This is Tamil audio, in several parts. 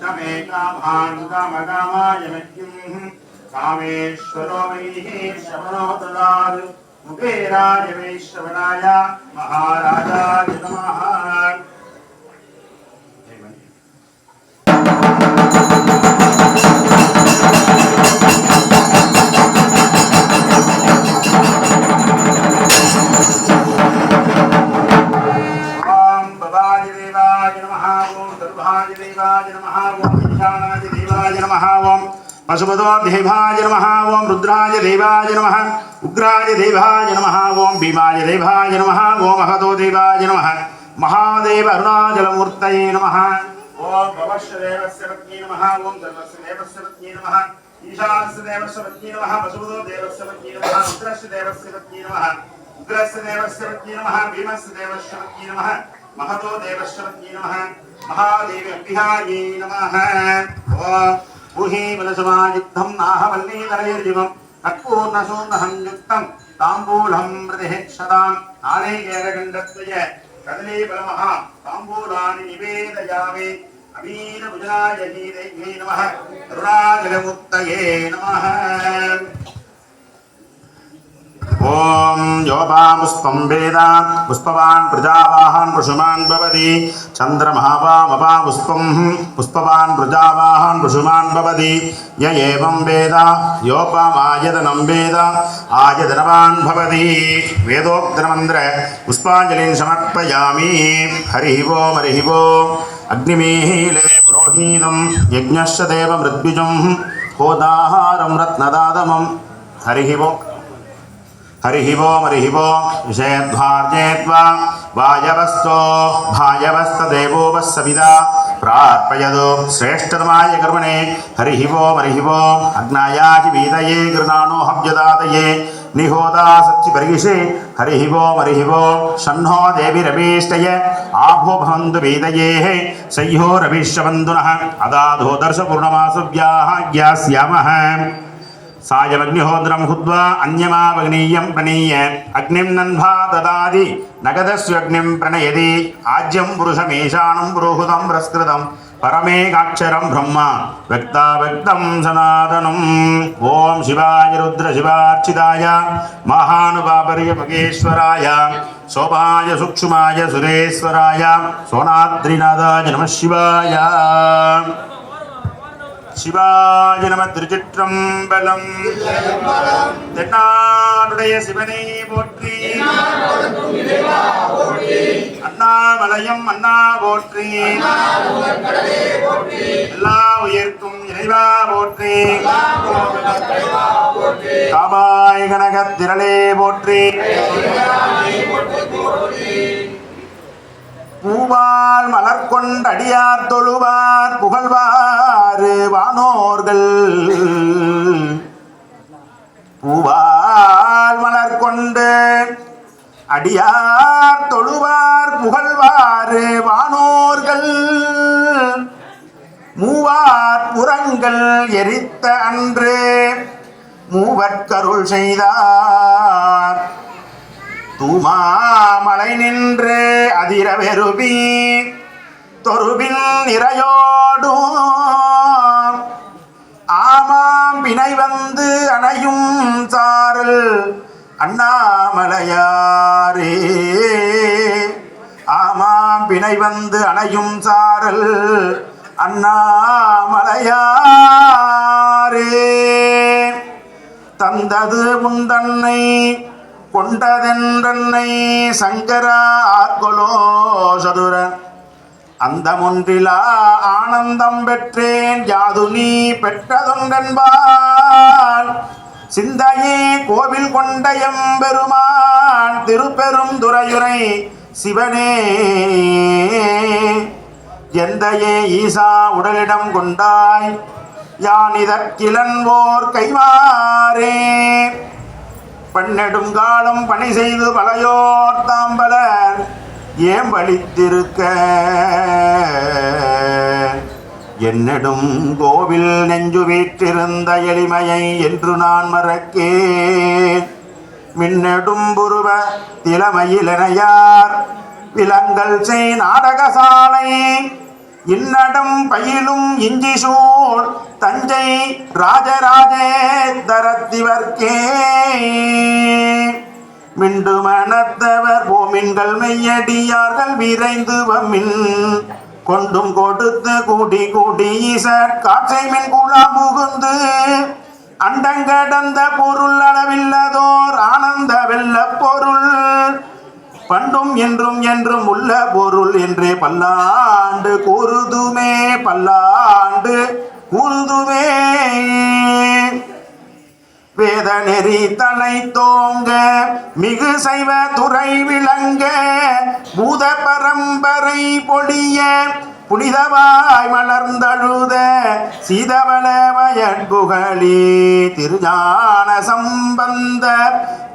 शमे कामान् कामकामाय मह्यम् कामेश्वरो वैः श्रवणो ददातु कुबेराय वै श्रवणाय महाराजाय नमः ॐ पशुपतो देवाय नमः ॐ रुद्राय देवाय नमः उग्राय देवाय नमः ॐ भीमाय देवाय नमः ॐ महतो देवाय नमः महादेव अरुणाचलमूर्तये नमः ॐ भवस्य देवस्य पत्नी नमः ॐ सर्वस्य देवस्य पत्नी नमः ईशानस्य देवस्य पत्नी नमः पशुपतो देवस्य पत्नी नमः रुद्रस्य देवस्य पत्नी नमः उग्रस्य देवस्य पत्नी नमः भीमस्य देवस्य पत्नी नमः महतो देवस्य पत्नी नमः महादेवी अभ्यायै नमः ॐ ഊഹീമതസമായുദ്ധം നാഹവല്ലീതരൈർജിവം കർപ്പൂർണശൂർണസംയുക്തം താംബൂലം പ്രതിഹിക്ഷതാം നാളീകേരഖണ്ഡത്വയ കദലീബലമഹ താംബൂലാനി നിവേദയാമേ അമീനഭുജായ ഹീതൈ നമഃ രുരാജലമുക്തയേ നമഃ ॐ योपामुष्पं वेद पुष्पवान् प्रजावाहान् पशुमान् भवति चन्द्रमः वामपापुष्पं पुष्पवान् प्रजावाहान् पशुमान् भवति य एवं वेद योपमायतनं वेद आयतनवान् भवति वेदोक्तमन्त्र पुष्पाञ्जलिं समर्पयामि हरिः ओं हरिः ओम् अग्निमीले पुरोहितं यज्ञश्च देवमृद्विजं होदाहारं रत्नदातमं हरिः ओम् हरिः ओं हरिः ओं विषयध्वार्जेत्वा वायवस्तो भायवस्तदेवो वः सविदा प्रार्पयतु श्रेष्ठतमाय कर्मणे हरिः ओं हरिः ओं अग्नायाजिवीतये गृणानो हव्यदातये निहोदा सच्चिपरिगिषे हरिः ओं हरिः ओं शन्नो देविरवीष्टय आभो भवन्तु वेदयेः सह्यो रविश्वबन्धुनः अदाधो दर्शपूर्णमासव्याः ज्ञास्यामः సాయమగ్నిహోత్రం హుద్వా అన్యమావగ్నీయం ప్రణీయ అగ్నిం నన్భా దదాది నగదస్వగ్నిం ప్రణయది ఆజ్యం పురుషమీశానం పురోహృతం ప్రస్కృతం పరమేకాక్షరం బ్రహ్మ వ్యక్తావ్యక్తం సనాతనం ఓం శివాయ రుద్ర శివార్చితాయ మహానుభాపర్య మగేశ్వరాయ శోభాయ సూక్ష్మాయ సురేశ్వరాయ సోనాద్రినాథాయ నమ శివాయ சிவாய நம திருச்சிற்றம்பலம். தென்னாடுடைய சிவனை போற்றி. அண்ணாமலையும் அண்ணா போற்றி. எல்லா உயர்க்கும் இறைவா போற்றி. காபாய கனகத் திரளே போற்றி. பூவால் மலர் கொண்டடியார் தொழுவார் புகழ்வாறு வானோர்கள். பூவால் மலர் கொண்டு அடியார் தொழுவார் புகழ்வாறு வானோர்கள். மூவார் புறங்கள் எரித்த அன்று மூவற்கருள் செய்தார். தூமாமலை நின்று அதிர வெறுபி தொருபின் நிறையோடும். ஆமாம் வினை வந்து அணையும் சாரல் அண்ணாமலையாரே. ஆமாம் வினை வந்து அணையும் சாரல் அண்ணாமலையாரே. தந்தது உந்தன்னை கொண்டதென்றன்னை சங்கரா ஆர்கொலோ சதுர. அந்தமொன்றிலா ஆனந்தம் பெற்றேன் யாது நீ பெற்றதொன்றென்பால் சிந்தையே கோவில் கொண்ட எம்பெருமான் திருப்பெரும் துறையுரை சிவனே. எந்தையே ஈசா உடலிடம் கொண்டாய் யான் இதற்கிலன்வோர் கைவாரே பன்னெடும் காலம் பணி செய்து பலையோர் தாம்பலர் ஏன் வலித்திருக்க. என்னிடும் கோவில் நெஞ்சு வீற்றிருந்த எளிமையை என்று நான் மறக்கேன். மின்னெடும் புருவ திலமையிலனையார் விலங்கல் செய் நாடகசாலை இன்னடம் பயிலும் இஞ்சி சூழ் தஞ்சை ராஜராஜேந்தரத்திவர்க்கே. மிண்டு மனத்தவர் போமின்கள் மெய்யடியார்கள் விரைந்து வம்மின். கொண்டும் கொடுத்து கூடி கூடி ஈசற் காற்றை மின் குழா புகுந்து. அண்டங்கடந்த பொருள் அளவில்லதோர் ஆனந்த வெல்ல பொருள். பண்டும் என்றும் என்றும் உள்ள பொருள் என்றே பல்லாண்டு கூறுதுமே பல்லாண்டு கூறுதுமே. வேத நெறி தலை தோங்க மிகு சைவ துறை விளங்க பூத பரம்பரை பொடிய புனிதவாய் மலர்ந்தழுத சீதவள வயற்புகழி திருஞான சம்பந்த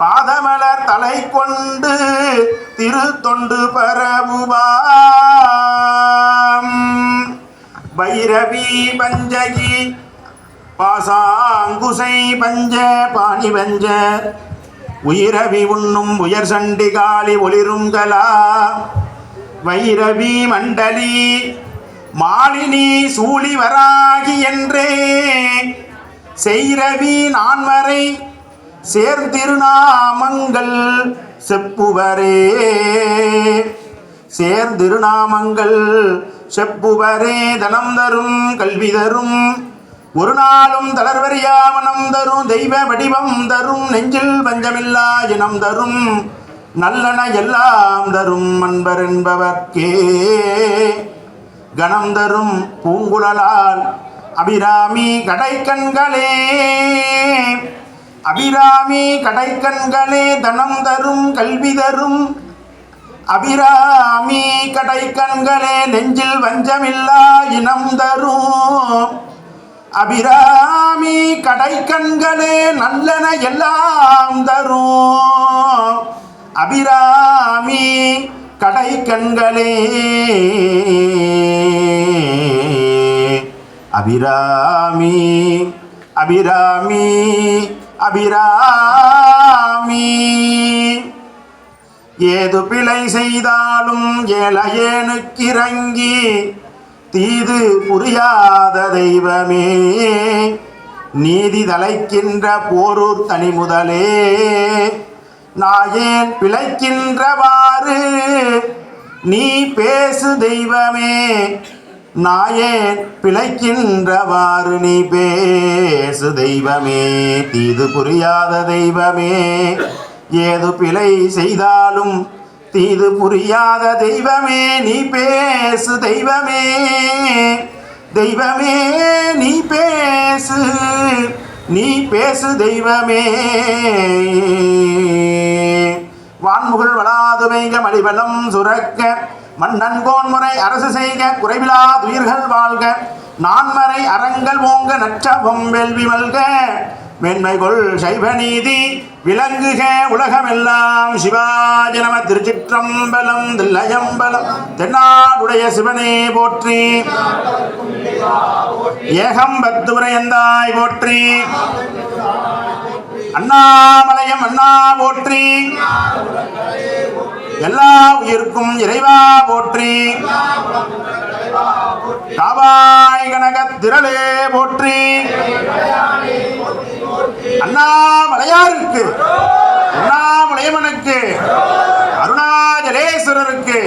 பாதமலர் தலை கொண்டு திருத்தொண்டு பரவுவாம். பைரவி பஞ்சகி பாசாங்குசை பஞ்ச பாணி பஞ்ச. உயிரவி உண்ணும் உயர் சண்டி காளி ஒளிருங்கலா வைரவி மண்டலி மாலினி சூழி வராகி என்றே. செய்ரவி நான்மறை சேர்ந்திருநாமங்கள் செப்புவரே. சேர்ந்திருநாமங்கள் செப்புவரே தனம் தரும் கல்வி தரும் ஒரு நாளும் தளர்வரியா மனம் தரும் தெய்வ வடிவம் தரும் நெஞ்சில் பஞ்சமில்லா இனம் தரும் நல்லன எல்லாம் தரும் அன்பர் என்பவர்க்கே. கணம் தரும் பூங்குழலால் அபிராமி கடைக்கண்களே. அபிராமி கடைக்கண்களே தனம் தரும் கல்வி தரும். அபிராமி கடைக்கண்களே நெஞ்சில் வஞ்சமில்லா இனம் தரும். அபிராமி கடைக்கண்களே நல்லன எல்லாம் தரும். அபிராமி கடைக்கண்களே. அபிராமி அபிராமி அபிராமி. ஏது பிழை செய்தாலும் ஏழையேனுக்கிறங்கி தீது புரியாத தெய்வமே நீதி தலைக்கின்ற போரூர் தனி முதலே நாயேன் பிழைக்கின்றவாறு நீ பேசு தெய்வமே நாயேன் பிழைக்கின்றவாறு நீ பேசு தெய்வமே. தீது புரியாத தெய்வமே ஏது பிழை செய்தாலும் தீது புரியாத தெய்வமே நீ பேசு தெய்வமே. தெய்வமே நீ பேசு. நீ பேசு தெய்வமே. வான்முகள் வளாது வைக மலிவலம் சுரக்க. மன்னன் கோன்முறை அரசு செய்க குறைவிலா துயிர்கள் வாழ்க. நான்மறை அறங்கள் ஓங்க நற்றவம் வேள்வி மல்க. மேன்மைகொள் சைவ நீதி விளங்குக உலகமெல்லாம் சிவாஜனம திருச்சிற்றம்பலம் தில்லையம்பலம் தென்னாடுடைய சிவனே போற்றி. ஏகம்பத்துரையந்தாய் போற்றி. அண்ணாமலையம் அண்ணா போற்றி. எல்லா உயிர்க்கும் இறைவா போற்றி. காவாய் கனக திரளே போற்றி. அண்ணாமலையாருக்கு அண்ணாமலையமனுக்கு அருணாச்சலேஸ்வரருக்கு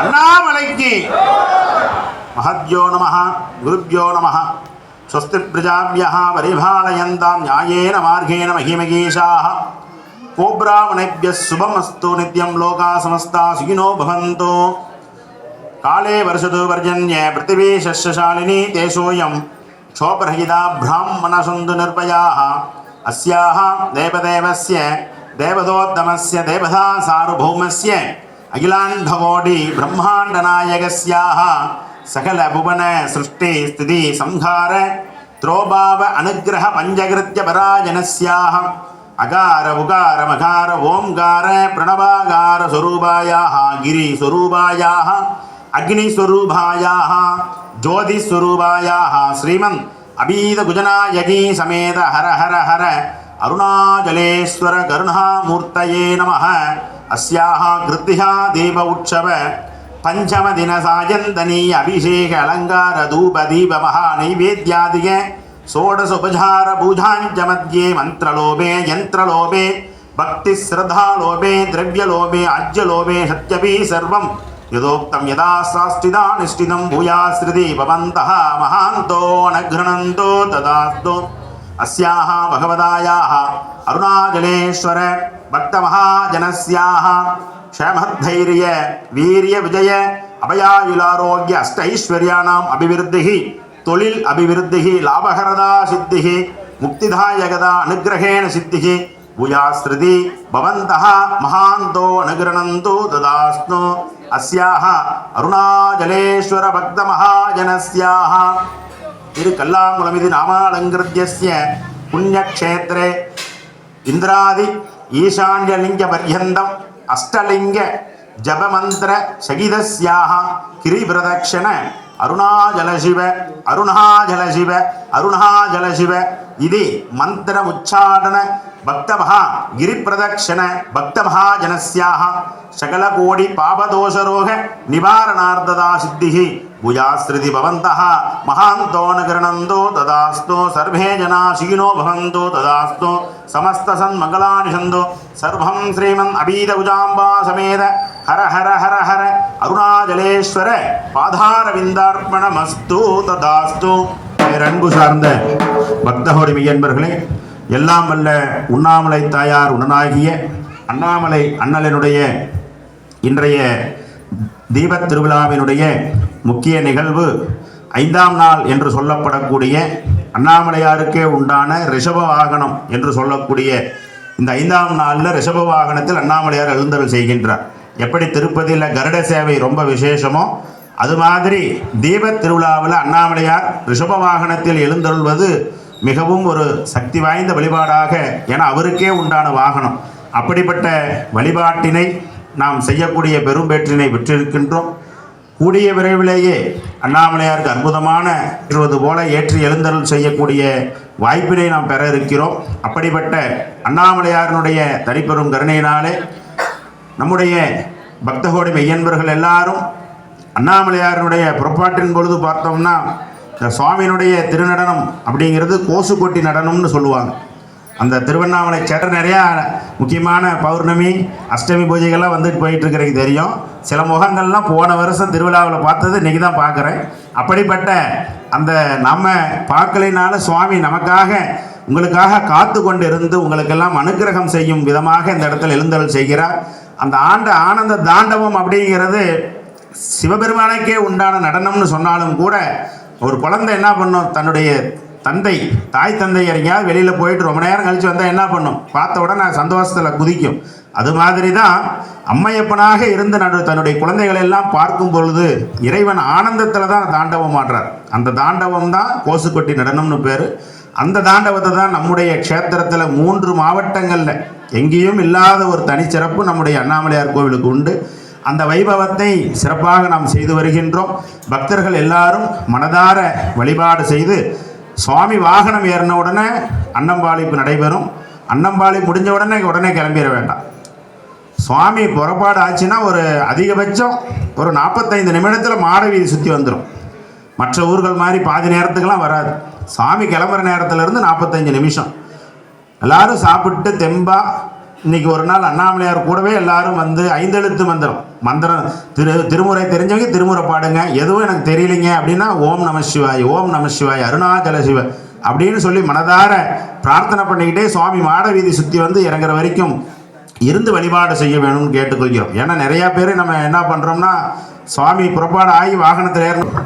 அண்ணாமலைக்கு மகத்யோ நம குருப்யோ நம ஸ்வஸ்தி பிரஜாபியா பரிபாலயந்தாம் நியாயேன மார்கேண மகிமகீஷாக கோப்ராவணேபிய சுபமஸ்து நித்யம் லோகா சமஸ்தா சுகினோ பவந்தோ காலே வருஷது வர்ஜன்ய பிருத்திவி சஸ்யசாலினி தேசோயம் క్షోభరహిత బ్రాహ్మణసుందు నిర్భయా అస్యా దేవదేవస్య దేవదోత్తమస్య దేవతా సార్వభౌమస్య అఖిలాండకోటి బ్రహ్మాండ నాయకస్యా సకల భువన సృష్టి స్థితి సంహార త్రోభావ అనుగ్రహ పంచకృత్య పరాజనస్యా అగార ఉగార మగార ప్రణవాగార స్వరూపాయా గిరిస్వరూపాయా అగ్నిస్వరూపాయా ज्योतिस्वरूपायाः श्रीमन् अबीदगुजनायकी समेत हर हर हर अरुणाचलेश्वर करुणामूर्तये नमः अस्याः कृत्या देव उत्सव पञ्चमदिनसायन्तनीय अभिषेक अलङ्कार धूप दीप महानैवेद्यादिक षोडशोपचार पूजाञ्च मध्ये मन्त्रलोभे यन्त्रलोभे भक्तिश्रद्धालोभे द्रव्यलोभे आज्यलोभे सत्यपि सर्वं यदोक्तं यदा साष्टिदा निष्ठितं भूयाश्रिति भवन्तः महान्तो नगृह्णन्तो तदास्तु अस्याः भगवदायाः अरुणाचलेश्वर भक्तमहाजनस्याः क्षेमधैर्य वीर्य विजय अभयायुलारोग्य अष्टैश्वर्याणाम् अभिवृद्धिः தொழில் அபிவிருத்திः லாபகரதா சித்திः முக்திதாயகதா அனுகிரகேண சித்திः பூயாஸ்ருதி பவந்தः மகாந்தோ அனுகிரணந்து ததாஸ்து அஸ்யாः அருணாச்சலேஸ்வர பக்த மகாஜனஸ்யாः திரு கல்லாங்குளம் இது நாமாலங்கிருத்திய புண்ணியக்ஷேத்திரே இந்திராதி ஈசான்யலிங்க பர்யந்தம் அஷ்டலிங்க ஜபமந்திர சகிதஸ்யாக கிரிபிரதக்ஷண అరుణాచల శివ అరుణాచల శివ అరుణాచల శివ ఇది మంత్ర ఉచ్చాటన భక్తభా గిరిప్రదక్షిణ భక్తభాజనస్యాహ సకలకోటి పాపదోషరోగ నివారణార్థదా సిద్ధి భుజాశ్రితి భవంతః మహాంతో నగరణందో తదాస్తు సర్వే జనా శీనో భవంతు తదాస్తు సమస్త సన్మంగళాని సందు సర్వం శ్రీమన్ అబీద భుజాంబా సమేత ஹர ஹர ஹர ஹர. அருணாச்சலேஸ்வர பாதாரவிந்தார்ப்பண மஸ்து ததாஸ்து. அன்பு சார்ந்த பக்தகோடி என்பர்களே எல்லாம் வல்ல உண்ணாமலை தாயார் உடனாகிய அண்ணாமலை அண்ணலினுடைய இன்றைய தீபத் திருவிழாவினுடைய முக்கிய நிகழ்வு ஐந்தாம் நாள் என்று சொல்லப்படக்கூடிய அண்ணாமலையாருக்கே உண்டான ரிஷப வாகனம் என்று சொல்லக்கூடிய இந்த ஐந்தாம் நாளில் ரிஷப வாகனத்தில் அண்ணாமலையார் எழுந்தருள் செய்கின்றார். எப்படி திருப்பதியில் கருட சேவை ரொம்ப விசேஷமோ அது மாதிரி தீபத் திருவிழாவில் அண்ணாமலையார் ரிஷப வாகனத்தில் எழுந்தருள்வது மிகவும் ஒரு சக்தி வாய்ந்த வழிபாடாக என அவருக்கே உண்டான வாகனம். அப்படிப்பட்ட வழிபாட்டினை நாம் செய்யக்கூடிய பெரும்பேற்றினை பெற்றிருக்கின்றோம். கூடிய விரைவிலேயே அண்ணாமலையாருக்கு அற்புதமான இருவது போல ஏற்றி எழுந்தருள் செய்யக்கூடிய வாய்ப்பினை நாம் பெற இருக்கிறோம். அப்படிப்பட்ட அண்ணாமலையாரினுடைய தனிப்பெரும் கருணையினாலே நம்முடைய பக்தகோடி மெய்யன்பர்கள் எல்லாரும் அண்ணாமலையாரினுடைய புறப்பாட்டின் பொழுது பார்த்தோம்னா இந்த சுவாமியினுடைய திருநடனம் அப்படிங்கிறது கோசுக்கொட்டி நடனம்னு சொல்லுவாங்க. அந்த திருவண்ணாமலை சேட்டர் நிறையா முக்கியமான பௌர்ணமி அஷ்டமி பூஜைகள்லாம் வந்துட்டு போயிட்டு தெரியும். சில முகங்கள்லாம் போன வருஷம் திருவிழாவில் பார்த்தது இன்றைக்கி தான் பார்க்குறேன். அப்படிப்பட்ட அந்த நம்ம பார்க்கலைனால சுவாமி நமக்காக உங்களுக்காக காத்து கொண்டு இருந்து உங்களுக்கெல்லாம் அனுக்கிரகம் செய்யும் விதமாக இந்த இடத்துல எழுந்தருள் செய்கிறார். அந்த ஆண்ட ஆனந்த தாண்டவம் அப்படிங்கிறது சிவபெருமானுக்கே உண்டான நடனம்னு சொன்னாலும் கூட ஒரு குழந்தை என்ன பண்ணும்? தன்னுடைய தந்தை தாய் தந்தை எங்கேயாவது வெளியில் போயிட்டு ரொம்ப நேரம் கழித்து வந்தால் என்ன பண்ணும்? பார்த்த உடனே சந்தோஷத்தில் குதிக்கும். அது மாதிரி தான் அம்மையப்பனாக இருந்து நடு தன்னுடைய குழந்தைகளை எல்லாம் பார்க்கும் பொழுது இறைவன் ஆனந்தத்தில் தான் தாண்டவம் ஆடுறார். அந்த தாண்டவம் தான் கோசுக்கொட்டி நடனம்னு பேர். அந்த தாண்டவத்தை தான் நம்முடைய க்ஷேத்திரத்தில் மூன்று மாவட்டங்களில் எங்கேயும் இல்லாத ஒரு தனிச்சிறப்பு நம்முடைய அண்ணாமலையார் கோவிலுக்கு உண்டு. அந்த வைபவத்தை சிறப்பாக நாம் செய்து வருகின்றோம். பக்தர்கள் எல்லாரும் மனதார வழிபாடு செய்து சுவாமி வாகனம் ஏறின உடனே அன்னம்பாளிப்பு நடைபெறும். அன்னம்பாளி முடிஞ்ச உடனே உடனே கிளம்பிட வேண்டாம். சுவாமி புறப்பாடு ஆச்சுன்னா ஒரு அதிகபட்சம் ஒரு நாற்பத்தைந்து நிமிடத்தில் மாட வீதி சுற்றி வந்துடும் மற்ற ஊர்கள் மாதிரி பாதி நேரத்துக்கெல்லாம் வராது. சாமி கிளம்புற நேரத்துலேருந்து நாற்பத்தஞ்சு நிமிஷம். எல்லாரும் சாப்பிட்டு தெம்பாக இன்னைக்கு ஒரு நாள் அண்ணாமலையார் கூடவே எல்லாரும் வந்து ஐந்தெழுத்து மந்திரம். மந்திரம் திரு திருமுறை தெரிஞ்சவங்க திருமுறை பாடுங்க. எதுவும் எனக்கு தெரியலைங்க அப்படின்னா ஓம் நம சிவாய் ஓம் நம சிவாய் அருணாச்சல சிவ அப்படின்னு சொல்லி மனதார பிரார்த்தனை பண்ணிக்கிட்டே சுவாமி மாட வீதி சுற்றி வந்து இறங்குற வரைக்கும் இருந்து வழிபாடு செய்ய வேணும்னு கேட்டுக்கொள்கிறோம். ஏன்னா நிறையா பேர் நம்ம என்ன பண்ணுறோம்னா சுவாமி புறப்பாடு ஆகி வாகனத்தில் ஏறணும்.